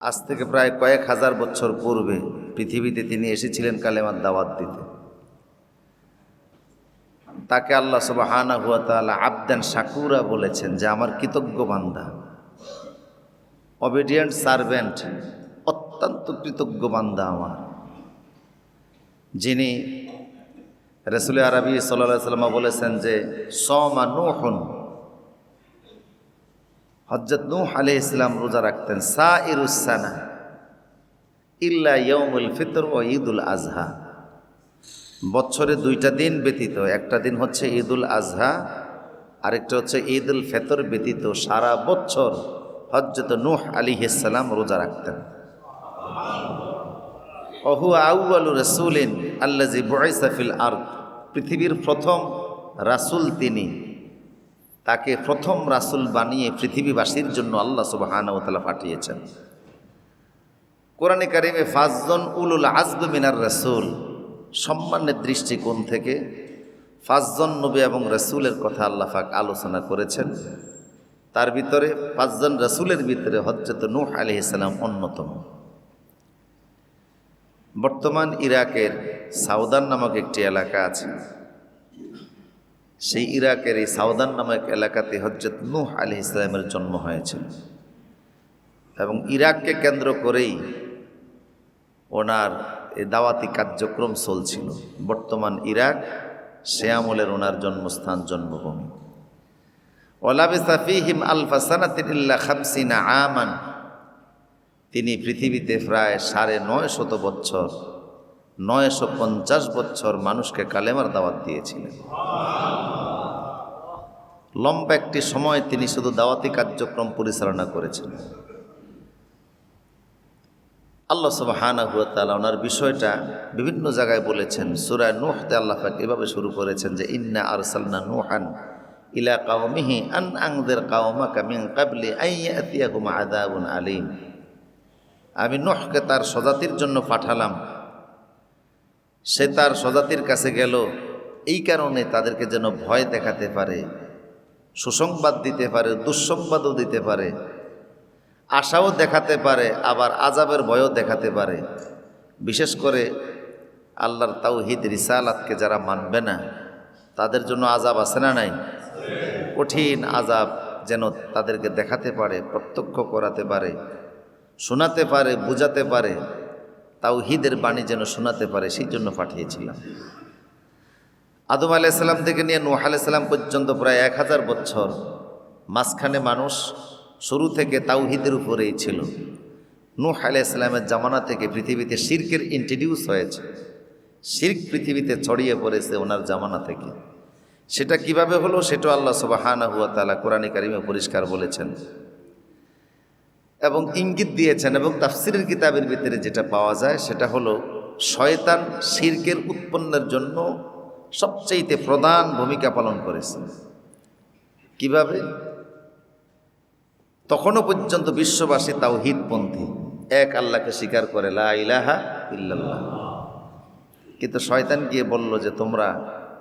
আজ থেকে প্রায় কয়েক হাজার বছর পূর্বে পৃথিবীতে তিনি এসেছিলেন কালেমার দাওয়াত দিতে। তাকে আল্লাহ সব সুবাহানা হুয়া তাআলা আবদান শাকুরা বলেছেন যে আমার কৃতজ্ঞ বান্দা অবিডিয়েন্ট সার্ভেন্ট অত্যন্ত কৃতজ্ঞ বান্দা আমার, যিনি রসুল আরবি সাল্লাহ সাল্লামা বলেছেন যে সমা নুহন হজরত নূহ আলি ইসলাম রোজা রাখতেন সা ইরুসানা ইল্লা ইয়মুল ফিতর ও ঈদুল আজহা বছরে দুইটা দিন ব্যতীত, একটা দিন হচ্ছে ঈদুল আজহা আরেকটা হচ্ছে ঈদুল ফেতর ব্যতীত সারা বছর হজরত নূহ আলী ইসলাম রোজা রাখতেন। অহু আউআলু রসুলিন আল্লাজি বয়সাফিল আর পৃথিবীর প্রথম রাসুল তিনি। তাকে প্রথম রাসুল বানিয়ে পৃথিবীবাসীর জন্য আল্লাহ সুবাহানতালা পাঠিয়েছেন। কোরআনে কারিমে ফাজজন উলুল আজব মিনার রসুল, সম্মানের দৃষ্টিকোণ থেকে ফাজজন নবী এবং রসুলের কথা আল্লাহ পাক আলোচনা করেছেন। তার ভিতরে পাঁচজন রসুলের ভিতরে হজরত নূহ আলি ইসলাম অন্যতম। বর্তমান ইরাকের সাউদান নামক একটি এলাকা আছে। সেই ইরাকের এই সাউদান নামক এলাকাতে হজরত নূহ আলি ইসলামের জন্ম হয়েছিল। এবং ইরাককে কেন্দ্র করেই ওনার এ দাওয়াতি কার্যক্রম চলছিল। বর্তমান ইরাক, সে আমলের ওনার জন্মস্থান, জন্মভূমি। ওলাবে সাফিহিম আলফা সানাতিল্লা খামসিনা আমান। তিনি পৃথিবীতে প্রায় সাড়ে নয় শত বছর, নয়শো পঞ্চাশ বছর মানুষকে কালেমার দাওয়াত দিয়েছিলেন। লম্বা একটি সময় তিনি শুধু দাওয়াতি কার্যক্রম পরিচালনা করেছেন। আল্লাহ সুবহানা হুয়া তাআলা ওনার বিষয়টা বিভিন্ন জায়গায় বলেছেন। সুরায় নূহতে আল্লাহ পাক এভাবে শুরু করেছেন যে, ইন্না আরসালনা নূহান ইলা কাওমিহি আন আনযির কাওমাকা মিন ক্বাবলি আন ইয়াতিয়াহুম আযাবুন আলীম। আমি নূহকে তার সজাতির জন্য পাঠালাম। সে তার সজাতির কাছে গেল। এই কারণে তাদেরকে যেন ভয় দেখাতে পারে। সুসংবাদ দিতে পারে, দুঃসংবাদও দিতে পারে, আশাও দেখাতে পারে, আবার আজাবের ভয়ও দেখাতে পারে। বিশেষ করে আল্লাহর তাওহিদ, রিসালাতকে যারা মানবে না, তাদের জন্য আজাব আছে না নাই? কঠিন আজাব যেন তাদেরকে দেখাতে পারে, প্রত্যক্ষ করাতে পারে, শোনাতে পারে, বুঝাতে পারে, তাওহিদের বাণী যেন শোনাতে পারে, সেই জন্য পাঠিয়েছিলাম। আদম আলাইসাল্লাম থেকে নিয়ে নুহ আলাইসাল্লাম পর্যন্ত প্রায় এক হাজার বছর মাঝখানে মানুষ শুরু থেকে তাওহিদের উপরেই ছিল। নূহ আলাইসাল্লামের জামানা থেকে পৃথিবীতে শির্কের ইন্ট্রোডিউস হয়েছে। শির্ক পৃথিবীতে ছড়িয়ে পড়েছে ওনার জামানা থেকে। সেটা কীভাবে হলো সেটাও আল্লাহ সুবাহানা হুয়া তালা কোরআন কারিমে পরিষ্কার বলেছেন। এবং ইঙ্গিত দিয়েছেন এবং তাফসিরের কিতাবের ভিতরে যেটা পাওয়া যায় সেটা হলো, শয়তান শির্কের উৎপন্নের জন্য সবচেয়েতে প্রধান ভূমিকা পালন করেছে। কীভাবে? তখনও পর্যন্ত বিশ্ববাসী তাও হিতপন্থী এক আল্লাহকে স্বীকার করে, লা ইলাহা ইল্লাল্লাহ। কিন্তু শয়তান গিয়ে বলল যে, তোমরা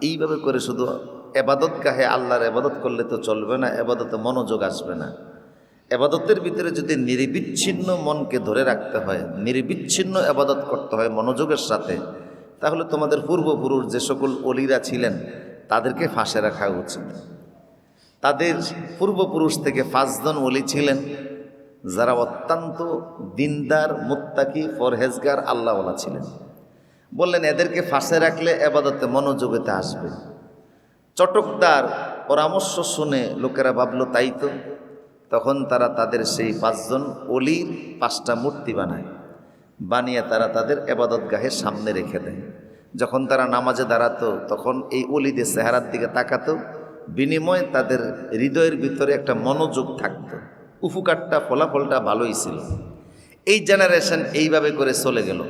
এইভাবে করে শুধু এবাদত গাহে আল্লাহর এবাদত করলে তো চলবে না, এবাদতে মনোযোগ আসবে না। এবাদতের ভিতরে যদি নির্বিচ্ছিন্ন মনকে ধরে রাখতে হয়, নির্বিচ্ছিন্ন এবাদত করতে হয় মনোযোগের সাথে তাহলে তোমাদের পূর্বপুরুষ যে সকল অলিরা ছিলেন, তাদেরকে ফাঁসে রাখা উচিত। তাদের পূর্বপুরুষ থেকে পাঁচজন অলি ছিলেন, যারা অত্যন্ত দিনদার, মুত্তাকি ফরহেজগার আল্লাহওয়ালা ছিলেন। বললেন, এদেরকে ফাঁসে রাখলে এবাদতে মনোযোগেতে আসবে। চটকদার পরামর্শ শুনে লোকেরা ভাবলো, তাই তো। তখন তারা তাদের সেই পাঁচজন অলির পাঁচটা মূর্তি বানায়। বানিয়ে তারা তাদের এবাদত গাহের সামনে রেখে দেয়। যখন তারা নামাজে দাঁড়াতো, তখন এই অলিদের চেহারার দিকে তাকাতো, বিনিময়ে তাদের হৃদয়ের ভিতরে একটা মনোযোগ থাকতো। উপকারটা ফলাফলটা ভালোই ছিল। এই জেনারেশন এইভাবে করে চলে গেল।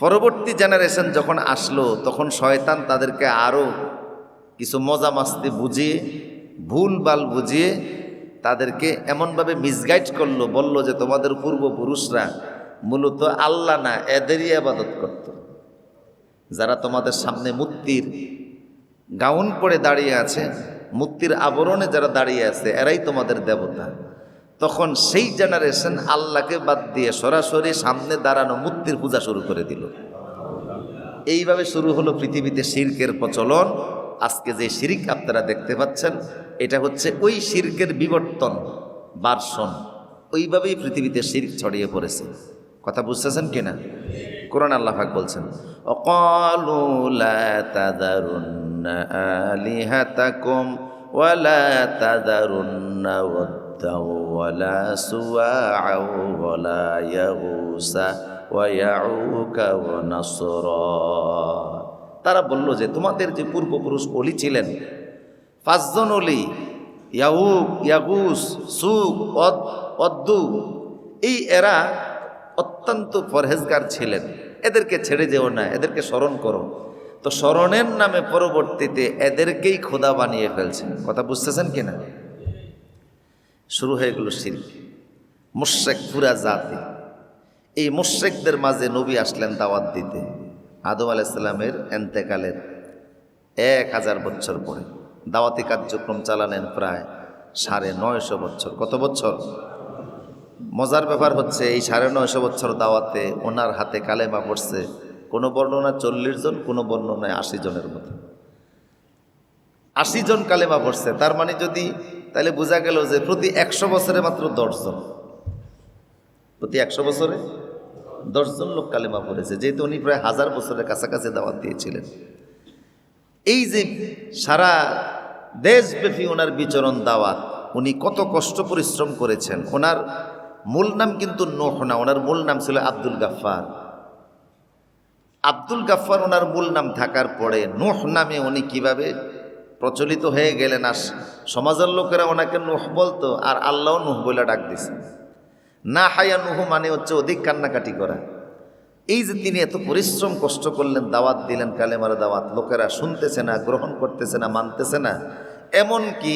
পরবর্তী জেনারেশন যখন আসলো, তখন শয়তান তাদেরকে আরও কিছু মজা মাস্তি বুঝিয়ে, ভুল বাল বুঝিয়ে তাদেরকে এমনভাবে মিসগাইড করল, বলল যে তোমাদের পূর্বপুরুষরা মূলত আল্লাহ না, এদেরই আবাদত করত। যারা তোমাদের সামনে মূর্তির গাউন পরে দাঁড়িয়ে আছে, মূর্তির আবরণে যারা দাঁড়িয়ে আছে, এরাই তোমাদের দেবতা। তখন সেই জেনারেশন আল্লাহকে বাদ দিয়ে সরাসরি সামনে দাঁড়ানো মূর্তির পূজা শুরু করে দিল। এইভাবে শুরু হলো পৃথিবীতে শির্কের প্রচলন। আজকে যে শিরিক আপনারা দেখতে পাচ্ছেন, এটা হচ্ছে ওই শির্কের বিবর্তন বার্সন ওইভাবেই পৃথিবীতে শির্ক ছড়িয়ে পড়েছে। কথা বুঝতেছেন কিনা? কোরআন আল্লাহ পাক বলছেন, অকালু লা ইয়াগুসা তারা বলল যে, তোমাদের যে পূর্বপুরুষ অলি ছিলেন, পাঁচজন অলি, ইয়াউক, ইয়াগুস অদ অদ্দু এই এরা অত্যন্ত পরহেজগার ছিলেন। এদেরকে ছেড়ে যেও না, এদেরকে স্মরণ করো। তো স্মরণের নামে পরবর্তীতে এদেরকেই খোদা বানিয়ে ফেলছেন। কথা বুঝতেছেন কিনা? শুরু হয়ে গেল শিল্প মুশেক পুরা জাতি। এই মুশেকদের মাঝে নবী আসলেন দাওয়াত দিতে। আদম আলাইসাল্লামের এন্তেকালের এক হাজার বছর পরে। দাওয়াতি কার্যক্রম চালালেন প্রায় সাড়ে নয়শো বছর। কত বছর? মজার ব্যাপার হচ্ছে এই সাড়ে নয়শো বছর দাওয়াতে ওনার হাতে কালেমা পড়ছে। কোনো বর্ণনায় চল্লিশ জন, কোনো বর্ণনায় আশি জনের মতো। আশি জন কালেমা পড়ছে, তার মানে যদি তাহলে বোঝা গেল যে প্রতি একশো বছরে মাত্র দশজন প্রতি একশো বছরে দশজন লোক কালেমা পড়েছে, যেহেতু উনি প্রায় হাজার বছরের কাছাকাছি দাওয়াত দিয়েছিলেন। এই যে সারা দেশব্যাপী ওনার বিচরণ দাওয়াত, উনি কত কষ্ট পরিশ্রম করেছেন। ওনার মূল নাম কিন্তু নোহ না, ওনার মূল নাম ছিল আব্দুল গাফফার। আব্দুল গাফফার ওনার মূল নাম থাকার পরে নোহ নামে উনি কীভাবে প্রচলিত হয়ে গেলেন আর সমাজের লোকেরা ওনাকে নোহ বলতো, আর আল্লাহ নোহ বলে ডাক দিছে। না হায়া নুহু মানে হচ্ছে অধিক কান্নাকাটি করা। এই যে তিনি এত পরিশ্রম কষ্ট করলেন, দাওয়াত দিলেন, কালেমার দাওয়াত, লোকেরা শুনতেছে না, গ্রহণ করতেছে না, মানতেছে না এমন কি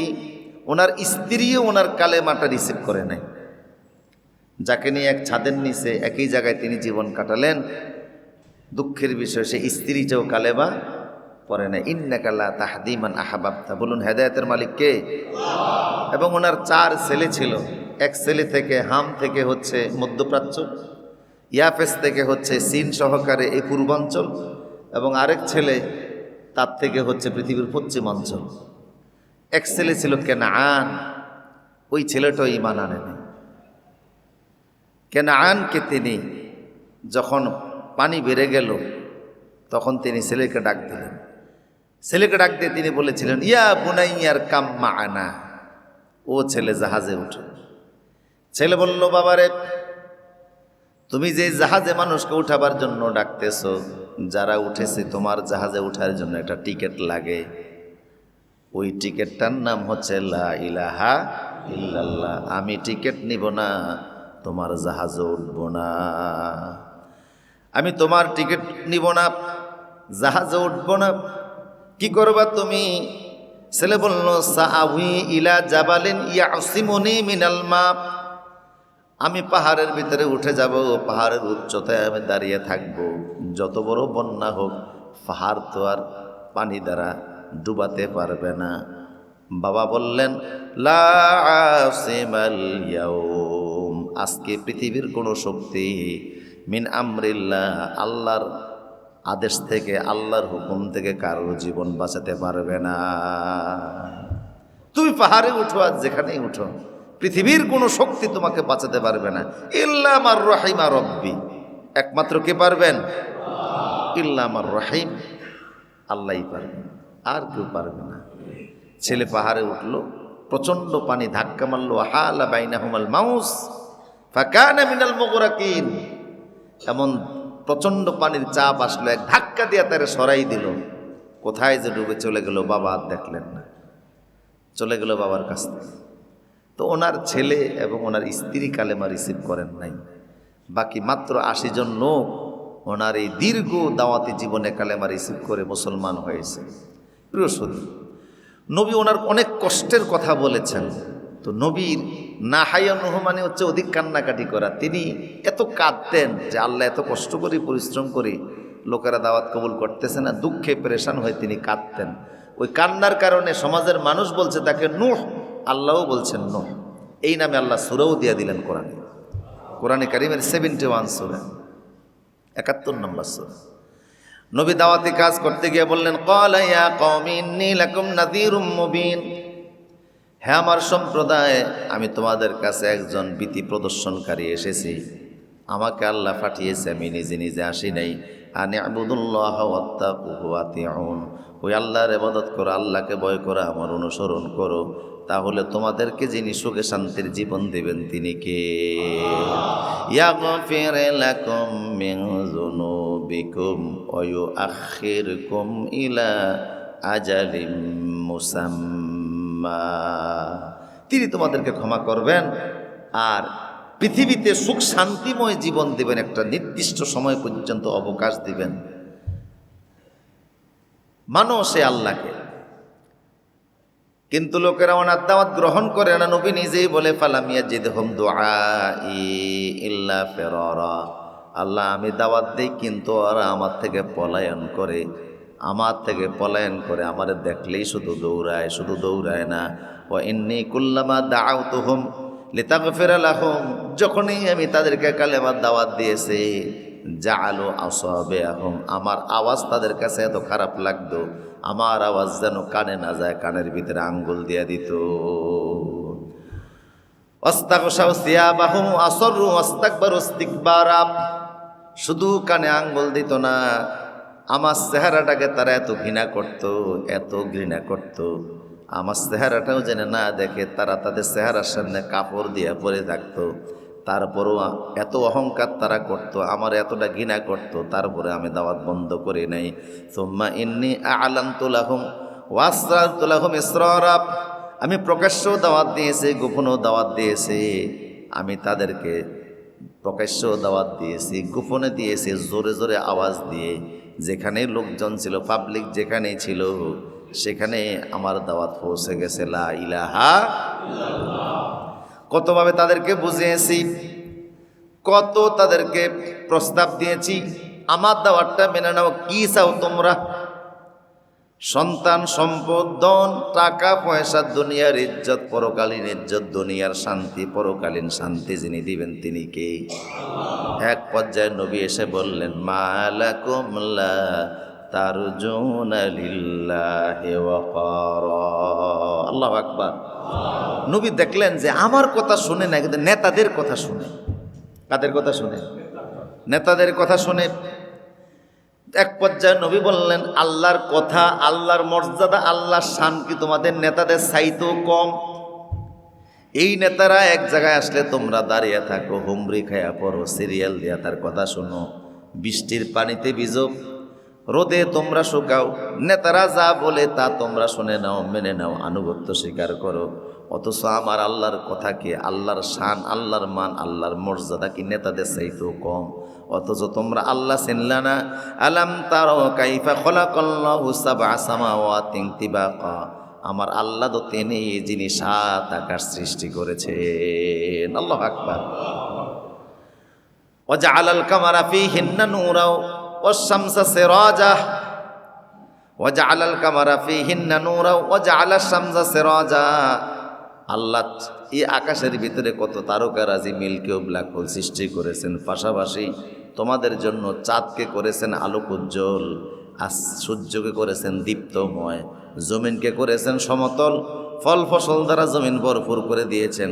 ওনার স্ত্রীও ওনার কালেমাটা রিসিভ করে নাই। যাকে নিয়ে এক ছাদের নিচে একই জায়গায় তিনি জীবন কাটালেন, দুঃখের বিষয়, সে স্ত্রীটাও কালেমা পরে না। ইন্নাকাল্লা তাহাদিমান আহাবাবতা। বলুন, হেদায়তের মালিক কে? এবং ওনার চার ছেলে ছিল। এক ছেলে থেকে হাম থেকে হচ্ছে মধ্যপ্রাচ্য, ইয়াফেস থেকে হচ্ছে সিন সহকারে এই পূর্বাঞ্চল, এবং আরেক ছেলে তার থেকে হচ্ছে পৃথিবীর পশ্চিমাঞ্চল। এক ছেলে ছিল কেন আন ওই ছেলেটাও ইমান আনেনি। কেন আনকে তিনি? যখন পানি বেড়ে গেল, তখন তিনি ছেলেকে ডাক দিলেন। ছেলেকে ডাক দিয়ে তিনি বলেছিলেন, ইয়া বুনাইয়ার কাম্মা আনা ও ছেলে জাহাজে উঠে। ছেলে বলল, বাবারে, তুমি যে জাহাজে মানুষকে উঠাবার জন্য ডাকতেছ, যারা উঠেছে তোমার জাহাজে উঠার জন্য একটা টিকিট লাগে। ওই টিকিটটার নাম হচ্ছে লা ইলাহা ইল্লাল্লাহ। আমি টিকিট নিব না। তোমার জাহাজে উঠব না। আমি তোমার টিকিট নিব না, জাহাজে উঠব না। কি করবা তুমি? ছেলে বলল সাহাবি ইলা জাবালিন ইয়াসিমনি মিনাল মাপ আমি পাহাড়ের ভিতরে উঠে যাব, পাহাড়ের উচ্চতায় আমি দাঁড়িয়ে থাকব। যত বড় বন্যা হোক, পাহাড় তো আর পানি দ্বারা ডুবাতে পারবে না। বাবা বললেন, লা আসিমাল ইয়াউম। আজকে পৃথিবীর কোনো শক্তি মিন আমরিল্লাহ, আল্লাহর আদেশ থেকে, আল্লাহর হুকুম থেকে কারোর জীবন বাঁচাতে পারবে না। তুমি পাহাড়ে উঠো আর যেখানেই উঠো, পৃথিবীর কোনো শক্তি তোমাকে বাঁচাতে পারবে না। ইল্লা আমার রহিমা রব্বি। একমাত্র কে পারবেন? ইল্লা আমার রহিম। আল্লাহই পারবেন আর কেউ পারবে না। ছেলে পাহাড়ে উঠল, প্রচণ্ড পানি ধাক্কা মারলো, হালা বাইনা হুমাল মাউস। ফাঁকানা মিনাল মগরাকিন। এমন প্রচণ্ড পানির চাপ আসলো, এক ধাক্কা দিয়ে তারে সরাই দিল। কোথায় যে ডুবে চলে গেল বাবা আর দেখলেন না। চলে গেল বাবার কাছ থেকে। তো ওনার ছেলে এবং ওনার স্ত্রী কালেমা রিসিভ করেন নাই। বাকি মাত্র আশি জন লোক ওনার এই দীর্ঘ দাওয়াতি জীবনে কালেমা রিসিভ করে মুসলমান হয়েছে। প্রিয় নবী ওনার অনেক কষ্টের কথা বলেছেন। তো নবীর নাহায়ানুহ মানে হচ্ছে অধিক কান্নাকাটি করা। তিনি এত কাঁদতেন যে আল্লাহ এত কষ্ট করে, পরিশ্রম করে লোকেরা দাওয়াত কবুল করতেছে না, দুঃখে পরেশান হয়ে তিনি কাঁদতেন। ওই কান্নার কারণে সমাজের মানুষ বলছে তাকে নুহ, আল্লাহও বলছেন নুহ। এই নামে আল্লাহ সুরাও দিয়ে দিলেন কোরআনে। কোরআনে কারিমের সেভেন্টি ওয়ান সুরা, একাত্তর নম্বর সুরা। নবী দাওয়াতি কাজ করতে গিয়ে বললেন, ক্বালা ইয়া কওমি ইন্নী লাকুম নাযীরুম মুবিন। হ্যাঁ আমার সম্প্রদায় আমি তোমাদের কাছে একজন ভীতি প্রদর্শনকারী এসেছি। আমাকে আল্লাহ পাঠিয়েছে, আমি নিজে নিজে আসি নাই। আনে আবুদুল্লাহ ওই আল্লাহর ইবাদত করো, আল্লাহকে ভয় করো, আমার অনুসরণ করো। তাহলে তোমাদেরকে যিনি সুখে শান্তির জীবন দেবেন, তিনি কে? ইলা আজালিম মুসাম্মা। তিনি তোমাদেরকে ক্ষমা করবেন আর পৃথিবীতে সুখ শান্তিময় জীবন দিবেন একটা নির্দিষ্ট সময় পর্যন্ত অবকাশ দিবেন। মানো সে আল্লাহকে। কিন্তু লোকেরা ওনার দাওয়াত গ্রহণ করে না, নবী নিজেই বলে ফালামিয়া জিদ হোম ইল্লা ফেররা। আল্লাহ আমি দাওয়াত দিই, কিন্তু ওরা আমার থেকে পলায়ন করে। আমার থেকে পলায়ন করে আমার দেখলেই শুধু দৌড়ায় শুধু দৌড়ায় না। ও এমনি কুল্লামা দাও তো হোম লিতাক ফেরালাহম যখনই আমি তাদেরকে কালে কালেমার দাওয়াত দিয়েছি যা আলো আসবে আহম আমার আওয়াজ তাদের কাছে এত খারাপ লাগতো, আমার আওয়াজ যেন কানে না যায়, কানের ভিতরে আঙ্গুল দিয়ে দিত। শুধু কানে আঙ্গুল দিত না আমার চেহারাটাকে তারা এত ঘৃণা করত, এত ঘৃণা করত। আমার চেহারাটাও জেনে না দেখে তারা তাদের চেহারার সামনে কাপড় দিয়ে পরে থাকতো। তারপরও এত অহংকার তারা করত, আমার এতটা ঘৃণা করত, তারপরে আমি দাওয়াত বন্ধ করে নাই। সোম্মা ইন্নি আলাম তুলাহুম ওয়াসরাল তুলাহুম ইসরারাব আমি প্রকাশ্য দাওয়াত দিয়েছি, গোপনও দাওয়াত দিয়েছি। আমি তাদেরকে প্রকাশ্য দাওয়াত দিয়েছি, গোপনে দিয়েছি, জোরে জোরে আওয়াজ দিয়ে। যেখানে লোকজন ছিল পাবলিক যেখানেই ছিল, সেখানে আমার দাওয়াত পৌঁছে গেছে, লা ইলাহা কতভাবে তাদেরকে বুঝিয়েছি? কত তাদেরকে প্রস্তাব দিয়েছি? আমার দাওয়াতটা মেনে নাও, কী চাও তোমরা? সন্তান, সম্পদ, ধন, টাকা, পয়সা, দুনিয়ার ইজ্জত, পরকালীন ইজ্জত, দুনিয়ার শান্তি, পরকালীন শান্তি যিনি দিবেন তিনি কে? এক পর্যায়ে নবী এসে বললেন মালাকুমলা আল্লাহ আকবার। নবী দেখলেন যে আমার কথা শুনে না, কিন্তু নেতাদের কথা শুনে। কাদের কথা শুনে? নেতাদের কথা শুনে। এক পর্যায়ে নবী বললেন, আল্লাহর কথা, আল্লাহর মর্যাদা, আল্লাহর শান কি তোমাদের নেতাদের চাইতেও কম? এই নেতারা এক জায়গায় আসলে, তোমরা দাঁড়িয়ে থাকো হুমরি খায়া পড়ো, সিরিয়াল দিয়া তার কথা শোনো, বৃষ্টির পানিতে ভিজো, রোদে তোমরা শুকাও, নেতারা যা বলে তা তোমরা শুনে নাও, মেনে নাও, আনুগত্য স্বীকার করো। অথচ আমার আল্লাহর কথাকে আল্লাহর শান, আল্লাহর মান, আল্লাহর মর্যাদা কি নেতাদের চাইতেও কম? অথচ তোমরা আল্লাহ চিনলা না? আলাম তারাও কাইফা খলাকল্লাহু সাবআ সামাওয়াতিন ক আমার আল্লাহ তো তিনি এই যিনি সাত আকার সৃষ্টি করেছে আল্লাহ আকবার। যা আলাল কামারা ফি হিন্না নূরাও ও শামসা সিরাজা। ওজা আলাল কামারা ফি হিন্না নূরাও ওজা আলাল শামসা সিরাজা। আল্লাহ এই আকাশের ভিতরে কত তারকারাজি মিল্কি ও ব্ল্যাক হোল সৃষ্টি করেছেন, পাশাপাশি তোমাদের জন্য চাঁদকে করেছেন আলোক উজ্জ্বল আর সূর্যকে করেছেন দীপ্তময়, জমিনকে করেছেন সমতল, ফল ফসল দ্বারা জমিন ভরপুর করে দিয়েছেন।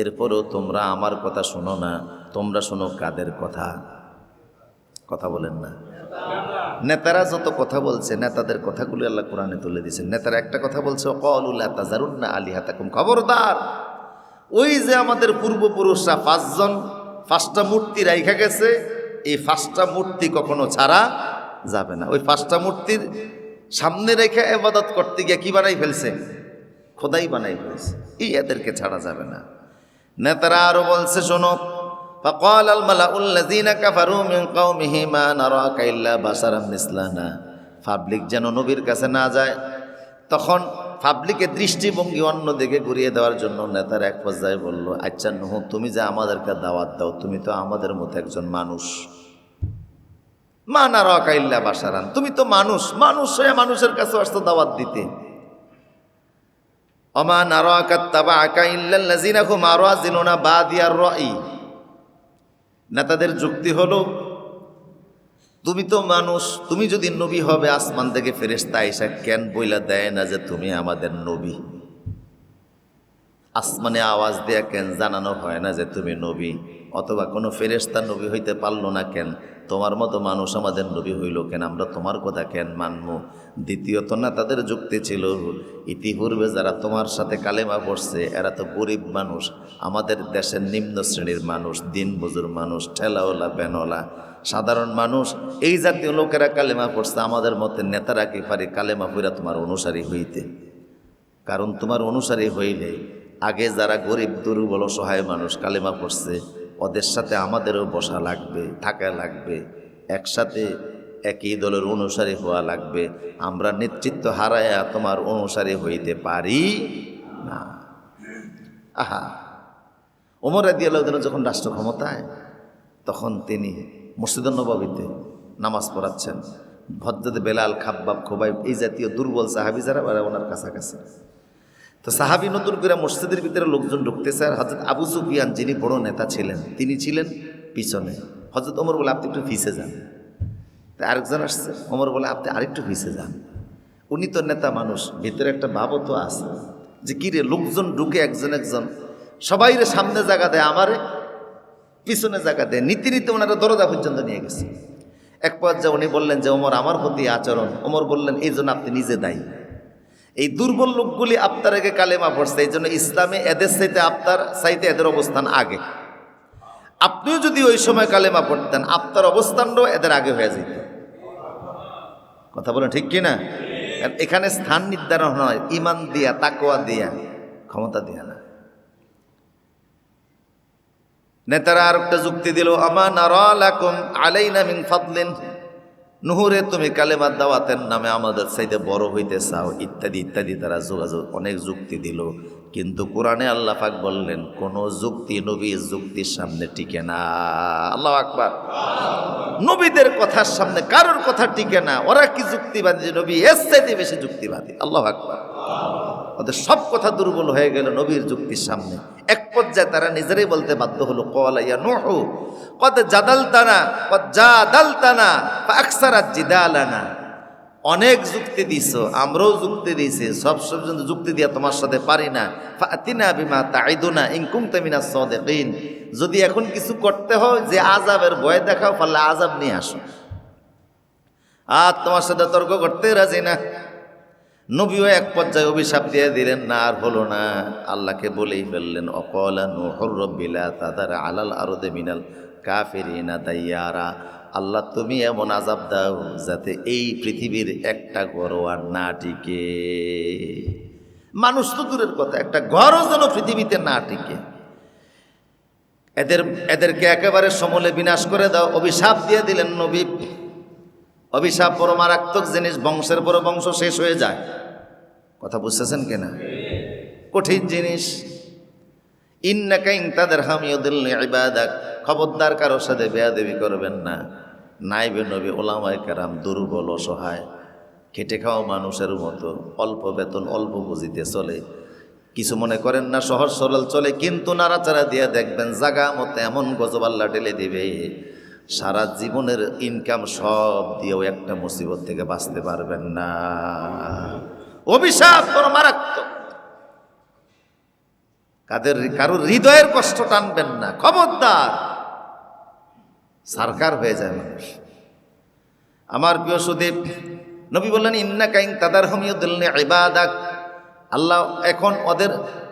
এরপরেও তোমরা আমার কথা শোনো না, তোমরা শোনো কাদের কথা? কথা বলেন না। নেতারা যত কথা বলছে, নেতাদের কথাগুলো আল্লাহ কোরআনে তুলে দিয়েছেন। নেতারা একটা কথা বলছে কলুল্লাহ তাজারুন্না আলী হাতাকুম খবরদার। ওই যে আমাদের পূর্বপুরুষরা পাঁচজন, পাঁচটা মূর্তি রাইখা গেছে, এই পাঁচটা মূর্তি কখনো ছাড়া যাবে না। ওই পাঁচটা মূর্তির সামনে রেখে এবাদত করতে গিয়ে কি বানাই ফেলছে? খোদাই বানাই ফেলছে। এই এদেরকে ছাড়া যাবে না। নেতারা আরও বলছে, শোনো فقال الملأ الذين كفروا من قومه ما نراك إلا بشرا مثلنا পাবলিক যেন নবীর কাছে না যায় তখন পাবলিকের দৃষ্টিভঙ্গি অন্য দিকে ঘুরিয়ে দেওয়ার জন্য নেতার এক পর্যায়ে বলল আচ্ছা নহ তুমি যে আমাদেরকে দাওয়াত দাও তুমি তো আমাদের মতো একজন মানুষ মা না রকাইল্লা বাসারান তুমি তো মানুষ মানুষ হয়ে মানুষের কাছে আসতো দাওয়াত দিতে অমা নারাকাত্তাবা আকা ইল্লাল্লাযিনা হুম আরাযিলুনা বাদিয়ার রাই নেতাদের যুক্তি হলো, তুমি তো মানুষ, তুমি যদি নবী হবে, আসমান থেকে ফেরেস্তা আইসা কেন বইলা দেয় না যে তুমি আমাদের নবী? আসমানে আওয়াজ দেয়া কেন জানানো হয় না যে তুমি নবী? অথবা কোনো ফেরেশতা নবী হইতে পারল না কেন? তোমার মতো মানুষ আমাদের নবী হইল কেন? আমরা তোমার কথা কেন মানবো দ্বিতীয়ত না, তাদের যুক্তি ছিল ইতিপূর্বে যারা তোমার সাথে কালেমা পড়ছে, এরা তো গরিব মানুষ। আমাদের দেশের নিম্ন শ্রেণির মানুষ, দিন বুজুর মানুষ, ঠেলাওলা বেনওয়ালা সাধারণ মানুষ, এই জাতীয় লোকেরা কালেমা পড়ছে, আমাদের মতে নেতারা কি পারে কালেমা পড়া তোমার অনুসারী হইতে? কারণ তোমার অনুসারী হইলে আগে যারা গরিব, দুর্বল সহায় মানুষ কালেমা পড়ছে, ওদের সাথে আমাদেরও বসা লাগবে, থাকা লাগবে, একসাথে একই দলের অনুসারী হওয়া লাগবে। আমরা নেতৃত্ব হারায়া তোমার অনুসারী হইতে পারি না। আহা! ওমর আদি আল্লাহ যখন রাষ্ট্র ক্ষমতায়, তখন তিনি মসজিদ নবাবিতে নামাজ পড়াচ্ছেন। ভদ্রতে বেলাল, খাব্বাব খোবাই এই জাতীয় দুর্বল সাহাবি যারা ওনার কাছাকাছি। তো সাহাবি নতুন করে মসজিদের ভিতরে লোকজন ঢুকতেছে আর হজরত আবু সুফিয়ান যিনি বড় নেতা ছিলেন, তিনি ছিলেন পিছনে। হজরত ওমর বলে, আপনি একটু ফিসে যান। তা আরেকজন আসছে, ওমর বলে, আপনি আরেকটু ফিসে যান। উনি তো নেতা মানুষ, ভিতরে একটা ভাবও তো আছে। যে কী রে, লোকজন ঢুকে একজন একজন, সবাই সামনে জায়গা দেয়, আমারে পিছনে জায়গা দেয়। নীতি নীতি ওনারা দরজা পর্যন্ত নিয়ে গেছে। এক পর্যায়ে উনি বললেন যে, ওমর, আমার প্রতি আচরণ। ওমর বললেন, এই জন্য আপনি নিজে দায়ী। এই দুর্বল লোকগুলি আপনার আগে কালেমা পড়ছে, এই জন্য ইসলামে এদের চাইতে আপনার, চাইতে এদের অবস্থান আগে। আপনিও যদি ওই সময় কালেমা পড়তেন, আপনার অবস্থানটাও এদের আগে হয়ে যেত। কথা বলেন ঠিক কি না এখানে স্থান নির্ধারণ নয় ইমান দিয়া তাকোয়া দিয়া, ক্ষমতা দিয়া না। নেতারা আর একটা যুক্তি দিল আমার নারালাকুম আলাইনা মিন ফাদলিন? নুহুরে তুমি কালেমার দাওয়াতের নামে আমাদের সাইডে বড় হইতে চাও, ইত্যাদি ইত্যাদি তারা যোগাযোগ, অনেক যুক্তি দিল। কিন্তু কোরআনে আল্লাহ পাক বললেন, কোন যুক্তি নবীর যুক্তির সামনে টিকে না। আল্লাহ আকবার। নবীদের কথার সামনে কারোর কথা টিকে না। ওরা কি যুক্তিবাদী? নবী এর চাইতে বেশি যুক্তিবাদী। আল্লাহ আকবার। ওদের সব কথা দুর্বল হয়ে গেল নবীর যুক্তির সামনে। এক পর্যায়ে তারা নিজেরাই বলতে বাধ্য হলো কলাইয়া নোহু কত জাদাল তানা কত জাদাল তানা আকসারা জিদালানা। অনেক যুক্তি দিছ, আমরাও যুক্তি দিয়েছি, সব জন্য যুক্তি দিয়া তোমার সাথে পারি না। ফাতিনা বিমা তাইদুনা ইনকুম তামিনা সদেকিন। যদি এখন কিছু করতে হয়, যে আজাবের ভয় দেখাও ফলে আজাব নিয়ে আসো। আর তোমার সাথে তর্ক করতে রাজি না। নবীও এক পর্যায়ে অভিশাপ দিয়ে দিলেন, না, আর হলো না। আল্লাহকে বলেই ফেললেন, অকলা নুহর রব্বিলা তাদার আলাল আরদে মিনাল কাফেরিনা দাইয়ারা। আল্লাহ, তুমি এমন আজাব দাও যাতে এই পৃথিবীর একটা ঘরও আর না টিকে। মানুষ তো দূরের কথা, একটা ঘরও যেন পৃথিবীতে না টিকে। এদের, এদেরকে একেবারে সমলে বিনাশ করে দাও। অভিশাপ দিয়ে দিলেন নবী অভিশাপ বড় মারাত্মক জিনিস, বংশের পর বংশ শেষ হয়ে যায়। কথা বুঝতেছেন কিনা? কঠিন জিনিস। ইন্নাকাইন তাদের হামিউদ্দিল ইবাদাক। খবরদার কারোর সাথে বেয়াদেবি করবেন না। নাইবে নবী, ওলামায় কারাম দুর্বল, অসহায়। খেটে খাওয়া মানুষের মতো, অল্প বেতন, অল্প পুঁজিতে চলে। কিছু মনে করেন না, সহজ সরল চলে, কিন্তু নাড়াচাড়া দিয়ে দেখবেন জাগা মতো এমন গজবাল্লা ঢেলে দিবে। সারা জীবনের ইনকাম সব দিয়েও একটা মুসিবত থেকে বাঁচতে পারবেন না। অভিশাপ বড় মারাত্মক। কাদের, কারোর হৃদয়ের কষ্ট টানবেন না। খবরদার। সারকার হয়ে যায় মানুষ। আমার প্রিয় সুদীপ, নবী বললেন, ইন্না কাইং তাদার হমিউদ্দিল্লি ইবাদাক। আল্লাহ এখন ওদের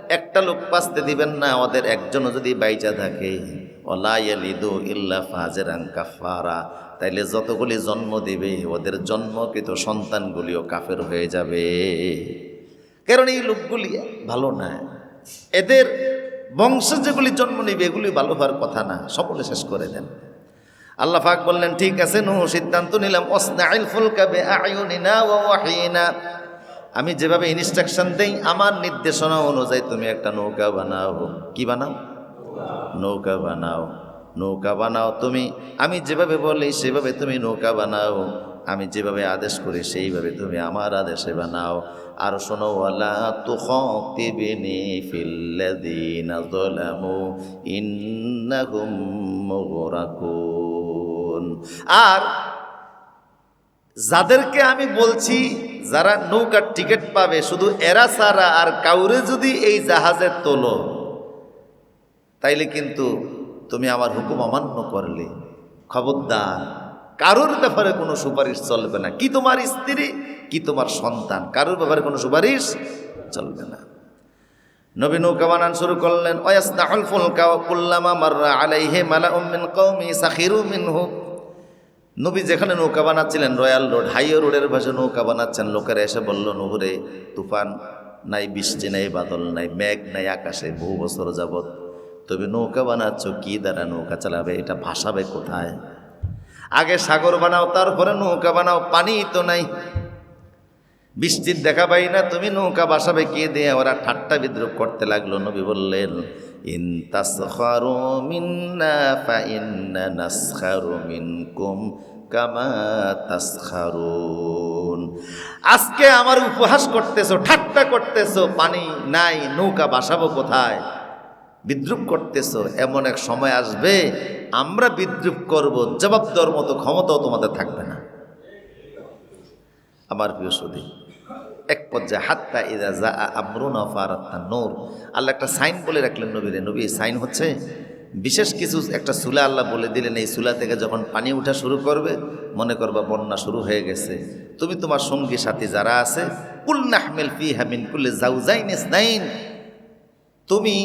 একটা লোক পাসতে দিবেন না, ওদের একজনও যদি বাইচা থাকে। ওলাইলিদু ইল্লা ফাজেরাং কাফারা তাইলে যতগুলি জন্ম দিবে, ওদের জন্মকৃত সন্তানগুলিও কাফের হয়ে যাবে। কারণ এই লোকগুলি ভালো না। এদের বংশ যেগুলি জন্ম নিবে, এগুলি ভালো হওয়ার কথা না। সকলে শেষ করে দেন। আল্লাহ পাক বললেন, ঠিক আছে নু সিদ্ধান্ত নিলাম। অসনাইল ফুলকাবে আয়ুনিনা আমি যেভাবে ইনস্ট্রাকশন দেই, আমার নির্দেশনা অনুযায়ী তুমি একটা নৌকা বানাও। কি বানাও? নৌকা বানাও নৌকা বানাও তুমি। আমি যেভাবে বলি, সেভাবে তুমি নৌকা বানাও। আমি যেভাবে আদেশ করি, সেইভাবে তুমি আমার আদেশে বানাও। আর শোনো, ওয়ালা তুখাতিবিনি ফিল্লাযীনা যালামু ইন্নাহুম মুগরাকুন। আর যাদেরকে আমি বলছি, যারা নৌকার টিকিট পাবে, শুধু এরা ছাড়া আর কাউরে যদি এই জাহাজে তোলো তাইলে কিন্তু তুমি আমার হুকুম অমান্য করলে। খবরদার, কারোর ব্যাপারে কোনো সুপারিশ চলবে না। কি তোমার স্ত্রী, কি তোমার সন্তান, কারোর ব্যাপারে কোনো সুপারিশ চলবে না। নবী নৌকা বানান শুরু করলেন ওয়াসনাউল ফুলকা কুল্লামা মাররা আলাইহি মালাউম মিন কওমি সাখিরু মিনহু। নবী যেখানে নৌকা বানাচ্ছিলেন, রয়্যাল রোড হাইওয়ে রোডের পাশে নৌকা বানাচ্ছেন, লোকেরা এসে বলল নহরে তুফান নাই, বৃষ্টি নাই, বাদল নাই, মেঘ নাই, আকাশে বহু বছর যাবত তবে নৌকা বানাচ্ছ, কি দ্বারা নৌকা চালাবে? এটা ভাসাবে কোথায়? আগে সাগর বানাও, তারপরে নৌকা বানাও, পানি তো নাই। বৃষ্টির দেখা পাই না, তুমি নৌকা বাসাবে কে দিয়ে? ওরা ঠাট্টা বিদ্রুপ করতে লাগল, নবী বললেন আজকে আমার উপহাস করতেছো, ঠাট্টা করতেছো, পানি নাই, নৌকা বাসাবো কোথায়? বিদ্রুপ করতেছ, এমন এক সময় আসবে, আমরা বিদ্রুপ করব, জবাব দেওয়ার মতো ক্ষমতাও তোমাদের থাকবে না। আমার প্রিয় সুদী এক পর্যায়ে, হাত্তা ইদা যা আমরুন ফারাত্তা নূর। আল্লাহ একটা সাইন বলে রাখলেন নবীরে। নবী সাইন হচ্ছে, বিশেষ কিছু একটা সুলা আল্লাহ বলে দিলেন, এই সুলা থেকে যখন পানি উঠা শুরু করবে, মনে করবা বন্যা শুরু হয়ে গেছে। তুমি তোমার সঙ্গী সাথী যারা আছে, কুল নাহমেল ফি হামিন কুল্লে জাউজাইন ইসনাইন। তুমি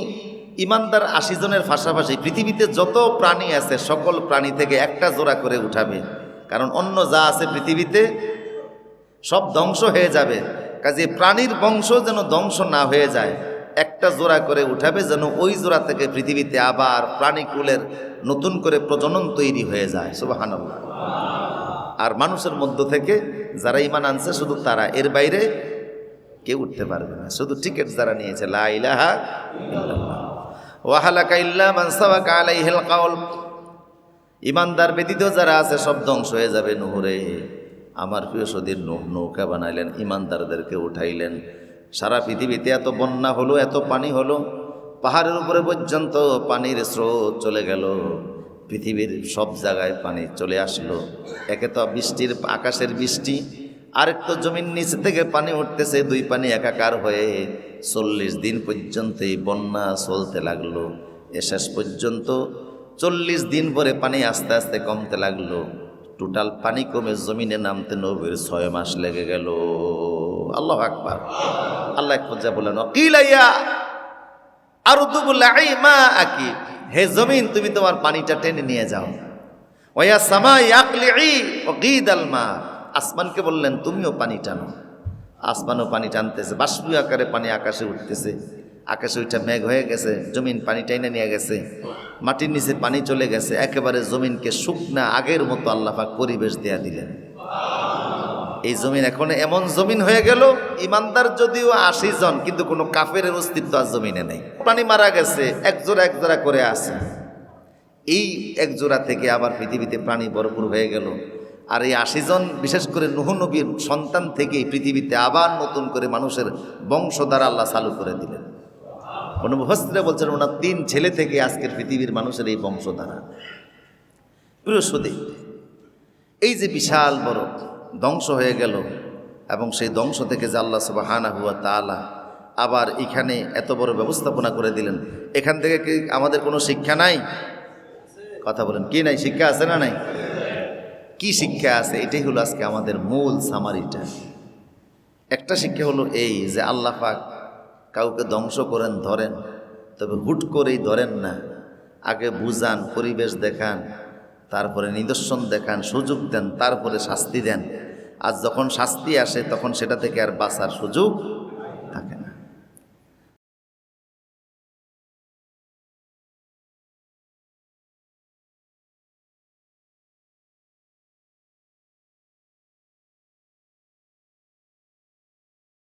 ইমানদার আশি জনের পাশাপাশি পৃথিবীতে যত প্রাণী আছে, সকল প্রাণী থেকে একটা জোড়া করে উঠাবে। কারণ অন্য যা আছে পৃথিবীতে সব ধ্বংস হয়ে যাবে। কাজে প্রাণীর বংশ যেন ধ্বংস না হয়ে যায়, একটা জোড়া করে উঠাবে যেন ওই জোড়া থেকে পৃথিবীতে আবার প্রাণীকুলের নতুন করে প্রজনন তৈরি হয়ে যায়। সুবাহান আর মানুষের মধ্য থেকে যারা ইমান আনছে, শুধু তারা, এর বাইরে কেউ উঠতে পারবে না। শুধু টিকিট যারা নিয়েছে, লা ইলাহা ইল্লাল্লাহ। ওয়াহালাকা ইল্লা মান সাবাকা আলাইহিল ইমানদার ব্যতীত যারা আছে, সব ধ্বংস হয়ে যাবে নহরে। আমার প্রিয় সদীর নৌ নৌকা বানাইলেন ইমানদারদেরকে উঠাইলেন। সারা পৃথিবীতে এত বন্যা হলো, এত পানি হলো, পাহাড়ের উপরে পর্যন্ত পানির স্রোত চলে গেল। পৃথিবীর সব জায়গায় পানি চলে আসলো। একে তো বৃষ্টির, আকাশের বৃষ্টি আরেক তো জমির নিচে থেকে পানি উঠতেছে, দুই পানি একাকার হয়ে চল্লিশ দিন পর্যন্ত এই বন্যা চলতে লাগল। এ শেষ পর্যন্ত চল্লিশ দিন পরে পানি আস্তে আস্তে কমতে লাগল। টোটাল পানি কমে জমিনে নামতে নবীর ছয় মাস লেগে গেল। আল্লাহ আকবার। আল্লাহ এক পর্যায়ে বললেন কিলাইয়া আর মা আকি হে জমিন, তুমি তোমার পানিটা টেনে নিয়ে যাও। ওয়া সামাই আকলি ও গিদাল মা। আসমানকে বললেন, তুমিও পানি টানো। আসমানও পানি টানতেছে, বাষ্পীয় আকারে পানি আকাশে উঠতেছে। আকাশে ওইটা মেঘ হয়ে গেছে, জমিন পানি টাইনে নিয়ে গেছে, মাটির নিচে পানি চলে গেছে, একেবারে জমিনকে শুকনা আগের মতো আল্লাহাক পরিবেশ দেয়া দিলেন। এই জমিন এখন এমন জমিন হয়ে গেল, ইমানদার যদিও আশি জন, কিন্তু কোনো কাফের অস্তিত্ব আর জমিনে নেই। প্রাণী মারা গেছে একজোড়া একজোড়া করে আছে। এই একজোড়া থেকে আবার পৃথিবীতে প্রাণী ভরপুর হয়ে গেল। আর এই আশি জন, বিশেষ করে নবীর সন্তান থেকেই পৃথিবীতে আবার নতুন করে মানুষের বংশধারা আল্লাহ চালু করে দিলেন। মুফাসিরা বলছেন, ওনার তিন ছেলে থেকে আজকের পৃথিবীর মানুষের এই বংশধারা। সুদী, এই যে বিশাল বড় ধ্বংস হয়ে গেল এবং সেই ধ্বংস থেকে যে আল্লাহ সুবাহানা হুয়া তালা আবার এখানে এত বড় ব্যবস্থাপনা করে দিলেন, এখান থেকে কি আমাদের কোনো শিক্ষা নাই? কথা বলেন, কি নাই? শিক্ষা আছে না নাই? কি শিক্ষা আছে? এটাই হলো আজকে আমাদের মূল সামারিটা একটা শিক্ষা হলো এই যে আল্লাহ পাক কাউকে ধ্বংস করেন, ধরেন। তবে হুট করেই ধরেন না। আগে বুঝান, পরিবেশ দেখান, তারপরে নিদর্শন দেখান, সুযোগ দেন, তারপরে শাস্তি দেন। আর যখন শাস্তি আসে, তখন সেটা থেকে আর বাঁচার সুযোগ